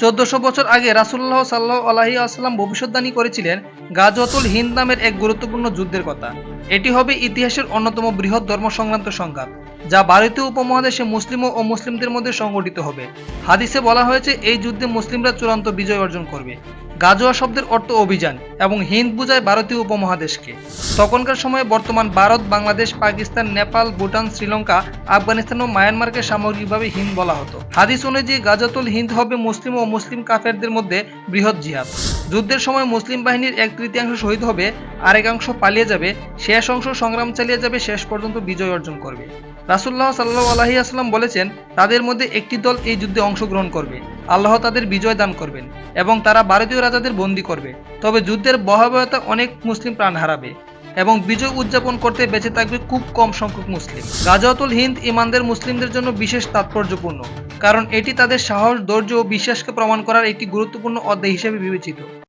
চোদ্দশো বছর আগে রাসুল্লাহ সাল্লাহ আলাহি আসসালাম ভবিষ্যৎবাণী করেছিলেন গাজওয়াতুল হিন্দ নামের এক গুরুত্বপূর্ণ যুদ্ধের কথা। এটি হবে ইতিহাসের অন্যতম বৃহৎ ধর্ম সংক্রান্ত সংঘাত, যা ভারতীয় উপমহাদেশে মুসলিম ও মুসলিমদের মধ্যে সংগঠিত হবে। হাদিসে বলা হয়েছে, এই যুদ্ধে মুসলিমরা চূড়ান্ত বিজয় অর্জন করবে। গাজোয়া শব্দের অর্থ অভিযান এবং হিন্দ বুঝায় ভারতীয় উপমহাদেশকে। তখনকার সময়ে বর্তমান ভারত, বাংলাদেশ, পাকিস্তান, নেপাল, ভুটান, শ্রীলঙ্কা, আফগানিস্তান ও মায়ানমারকে সামগ্রিকভাবে হিন্দ বলা হতো। হাদিস অনুযায়ী গাজাতুল হিন্দ হবে মুসলিম ও মুসলিম কাফেরদের মধ্যে বৃহৎ জিহাদ। যুদ্ধের সময় মুসলিম বাহিনীর এক তৃতীয়াংশ শহীদ হবে আরেকাংশ পালিয়ে যাবে, শেষ অংশ সংগ্রাম চালিয়ে যাবে, শেষ পর্যন্ত বিজয় অর্জন করবে। রাসুল্লাহ সাল্লাহ আলহি আসলাম বলেছেন, তাদের মধ্যে একটি দল এই যুদ্ধে অংশগ্রহণ করবে। আল্লাহ তাদের বিজয় দান করবেন এবং তারা ভারতীয় রাজাদের বন্দী করবে। তবে যুদ্ধের ভয়াবহতা অনেক মুসলিম প্রাণ হারাবে এবং বিজয় উদযাপন করতে বেঁচে থাকবে খুব কম সংখ্যক মুসলিম। গাজাতুল হিন্দ ইমানদের মুসলিমদের জন্য বিশেষ তাৎপর্যপূর্ণ, কারণ এটি তাদের সাহস, ধৈর্য ও বিশ্বাসকে প্রমাণ করার একটি গুরুত্বপূর্ণ অধ্যায় হিসেবে বিবেচিত।